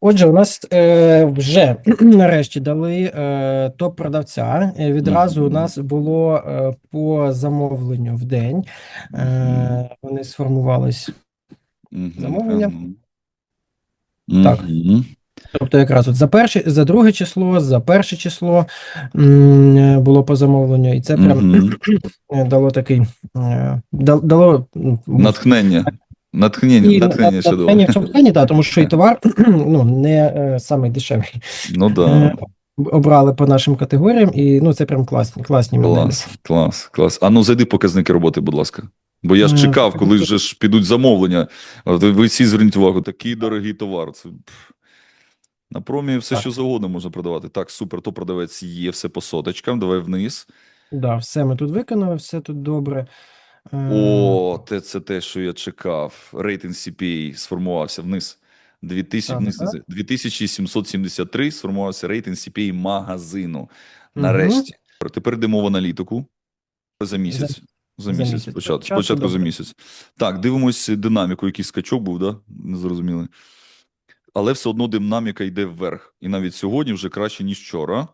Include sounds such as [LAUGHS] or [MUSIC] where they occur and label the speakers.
Speaker 1: Отже, у нас е, вже [CLEARS THROAT] нарешті дали е, топ-продавця. Е, Відразу у нас було е, по замовленню в день. Е, вони сформувались. Замовлення. Так. Тобто, якраз от за перше, за друге число, за перше число м, е, було по замовленню, і це прям [CLEARS THROAT] дало такий е, дало
Speaker 2: Натхнення. Натхнення,
Speaker 1: і
Speaker 2: натхнення
Speaker 1: на- натхнення в цьому плані, так, [LAUGHS] тому що і товар [CLEARS THROAT] ну, не е, самий дешевий.
Speaker 2: Ну
Speaker 1: Е,
Speaker 2: да.
Speaker 1: Обрали по нашим категоріям, і ну це прям класні, класні моделі.
Speaker 2: Клас, клас, клас. А ну зайди показники роботи, будь ласка. Бо я ж
Speaker 1: Е,
Speaker 2: чекав, коли вже ж підуть замовлення. Ви всі зверніть увагу, такий дорогий товар. Це на промі все,
Speaker 1: Так.
Speaker 2: що завгодно можна продавати. Так, супер, то продавець є, все по соточкам. Давай вниз.
Speaker 1: Да, все ми тут виконали, все тут добре. Е,
Speaker 2: О, те, це те, що я чекав. Рейтинг CPA сформувався вниз. 2000, вниз, вниз. 2773 сформувався рейтинг CPA магазину. Нарешті. Тепер йдемо в аналітику. За місяць. За,
Speaker 1: за
Speaker 2: місяць.
Speaker 1: місяць.
Speaker 2: Спочатку,
Speaker 1: Спочатку
Speaker 2: за місяць. Так, дивимось динаміку. Якийсь скачок був, да? Незрозумілий. Але все одно динаміка йде вверх. І навіть сьогодні вже краще, ніж вчора.